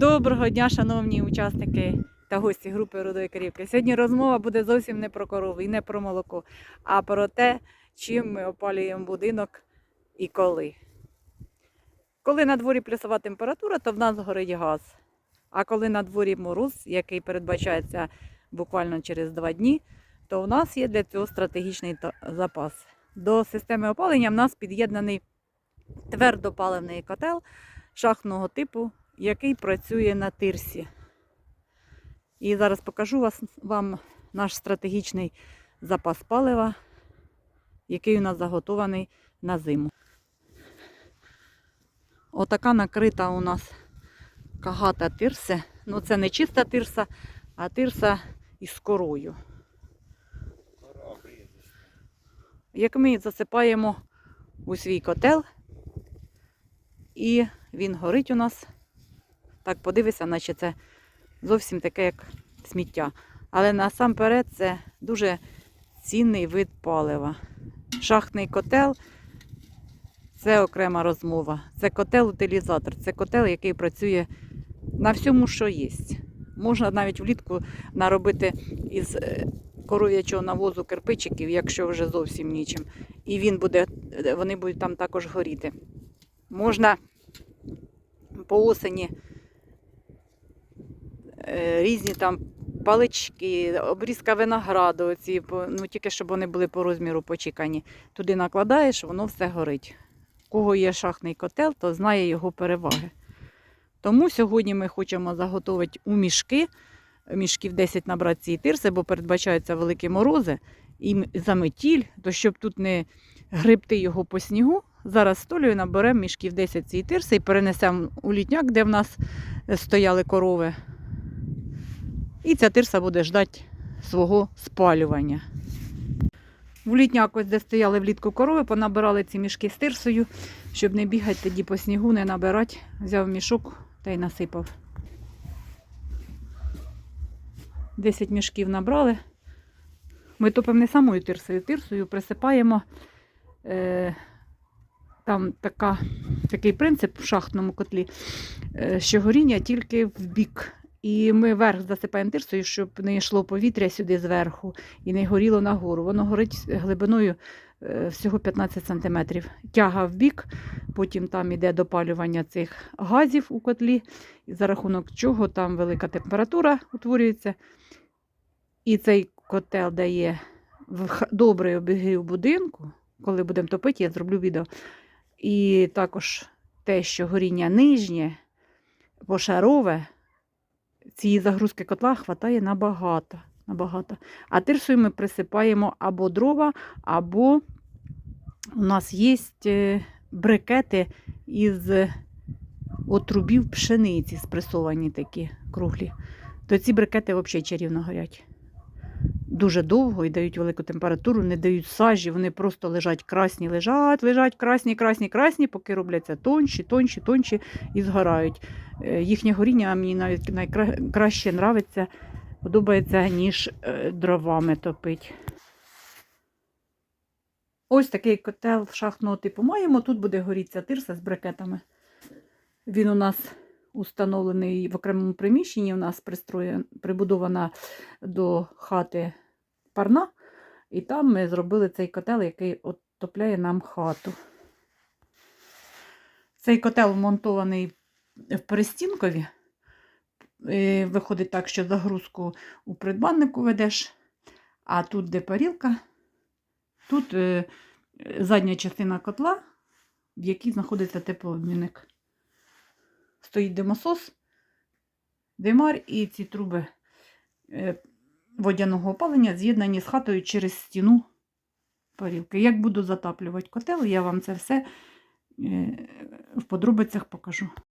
Доброго дня, шановні учасники та гості групи Рудої Корівки. Сьогодні розмова буде зовсім не про корову і не про молоко, а про те, чим ми опалюємо будинок і коли. Коли на дворі плюсова температура, то в нас горить газ. А коли на дворі мороз, який передбачається буквально через два дні, то в нас є для цього стратегічний запас. До системи опалення в нас під'єднаний твердопаливний котел шахтного типу, який працює на тирсі. І зараз покажу вас, вам наш стратегічний запас палива, який у нас заготований на зиму. Отака накрита у нас кагата тирса. Ну, це не чиста тирса, а тирса із корою. Як ми засипаємо у свій котел, і він горить у нас. Так подивися, наче це зовсім таке, як сміття. Але насамперед це дуже цінний вид палива. Шахтний котел це окрема розмова. Це котел-утилізатор, це котел, який працює на всьому, що є. Можна навіть влітку наробити із е, коров'ячого навозу кирпичиків, якщо вже зовсім нічим. І він буде, вони будуть там також горіти. Можна по осені е, різні там палички, обрізка винограду, оці, ну тільки щоб вони були по розміру почекані. Туди накладаєш, воно все горить. У кого є шахтний котел, то знає його переваги. Тому сьогодні ми хочемо заготовити у мішки, мішків 10 набрати ці тирси, бо передбачаються великі морози і заметіль, то щоб тут не грибти його по снігу, зараз столюю наберемо мішків 10 цієї тирси і перенесемо у літняк, де в нас е, стояли корови. І ця тирса буде ждати свого спалювання. В літняк, ось де стояли влітку корови, понабирали ці мішки з тирсою, щоб не бігати тоді по снігу, не набирати. Взяв мішок та й насипав. 10 мішків набрали. Ми топимо не самою тирсою, тирсою присипаємо. Е, там така, такий принцип в шахтному котлі, е, що горіння тільки в бік. І ми верх засипаємо тирсою, щоб не йшло повітря сюди зверху і не горіло нагору. Воно горить глибиною е, всього 15 см. Тяга в бік, потім там іде допалювання цих газів у котлі, за рахунок чого там велика температура утворюється. І цей котел дає добрий обігрів будинку. Коли будемо топити, я зроблю відео. І також те, що горіння нижнє, пошарове, цієї загрузки котла хватає набагато. набагато. А тирсою ми присипаємо або дрова, або у нас є е, брикети із отрубів пшениці, спресовані такі круглі. То ці брикети взагалі чарівно горять. Дуже довго і дають велику температуру, не дають сажі, вони просто лежать красні, лежать, лежать красні, красні, красні, поки робляться тонші, тонші, тонші і згорають. Е, Їхнє горіння мені навіть найкраще нравиться, подобається, ніж е, дровами топить. Ось такий котел шахтного типу маємо. Тут буде горіться тирса з брикетами. Він у нас установлений в окремому приміщенні. У нас прибудована до хати парна. І там ми зробили цей котел, який отопляє нам хату. Цей котел вмонтований в перестінкові. Е, Виходить так, що загрузку у придбаннику ведеш, а тут, де парілка, тут е, задня частина котла, в якій знаходиться теплообмінник. Стоїть димосос, димар і ці труби е, водяного опалення з'єднані з хатою через стіну парілки. Як буду затаплювати котел, я вам це все в подробицях покажу.